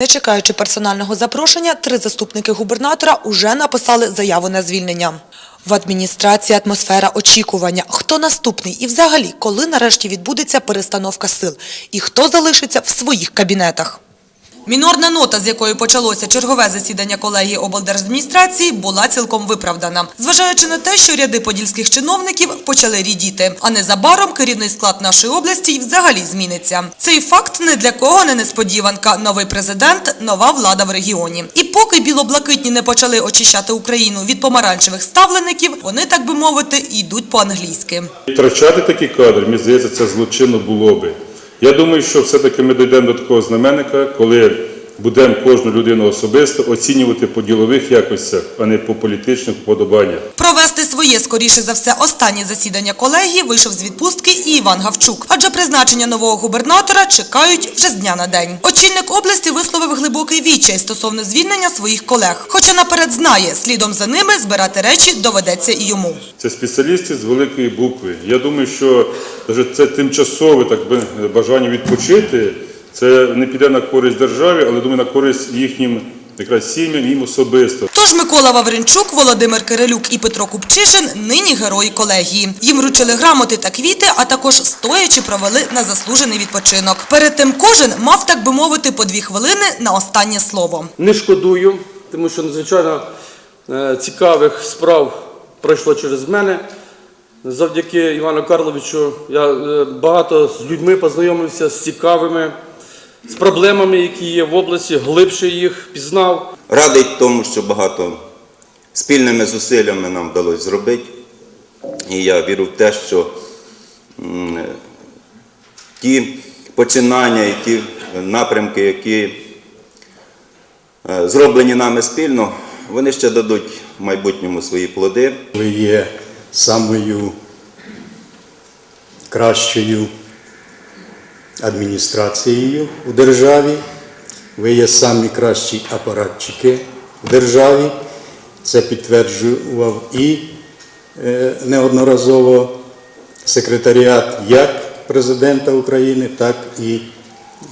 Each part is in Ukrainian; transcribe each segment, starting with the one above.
Не чекаючи персонального запрошення, три заступники губернатора уже написали заяву на звільнення. В адміністрації атмосфера очікування. Хто наступний і взагалі, коли нарешті відбудеться перестановка сил? І хто залишиться в своїх кабінетах? Мінорна нота, з якої почалося чергове засідання колегії облдержадміністрації, була цілком виправдана. Зважаючи на те, що ряди подільських чиновників почали рідіти, а незабаром керівний склад нашої області й взагалі зміниться. Цей факт не для кого не несподіванка. Новий президент, нова влада в регіоні. І поки білоблакитні не почали очищати Україну від помаранчевих ставлеників, вони, так би мовити, йдуть по-англійськи. Втрачати такі кадри, мені здається, це злочинно було би. Я думаю, що все-таки ми дійдемо до такого знаменника, коли будемо кожну людину особисто оцінювати по ділових якостях, а не по політичних вподобаннях. Своє, скоріше за все, останнє засідання колегії вийшов з відпустки і Іван Гавчук. Адже призначення нового губернатора чекають вже з дня на день. Очільник області висловив глибокий відчай стосовно звільнення своїх колег. Хоча наперед знає, слідом за ними збирати речі доведеться і йому. Це спеціалісти з великої букви. Я думаю, що це тимчасове так би, бажання відпочити, це не піде на користь державі, але думаю, на користь їхнім якраз сім'ям, їм особисто. Тож Микола Вавренчук, Володимир Кирилюк і Петро Купчишин нині герої колегії. Їм вручили грамоти та квіти, а також стоячи провели на заслужений відпочинок. Перед тим кожен мав, так би мовити, по дві хвилини на останнє слово. Не шкодую, тому що надзвичайно е, цікавих справ пройшло через мене. Завдяки Івану Карловичу я е, багато з людьми познайомився з цікавими, з проблемами, які є в області, глибше їх пізнав. Радий тому, що багато спільними зусиллями нам вдалося зробити. І я вірю в те, що ті починання і ті напрямки, які е, зроблені нами спільно, вони ще дадуть в майбутньому свої плоди. Ви є самою кращою адміністрацією у державі. Ви є самі кращі апаратчики в державі. Це підтверджував і е, неодноразово секретаріат як президента України, так і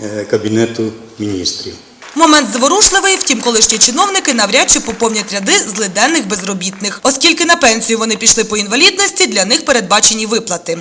е, Кабінету міністрів. Момент зворушливий, втім, колишні чиновники навряд чи поповнять ряди злиденних безробітних, оскільки на пенсію вони пішли по інвалідності, для них передбачені виплати.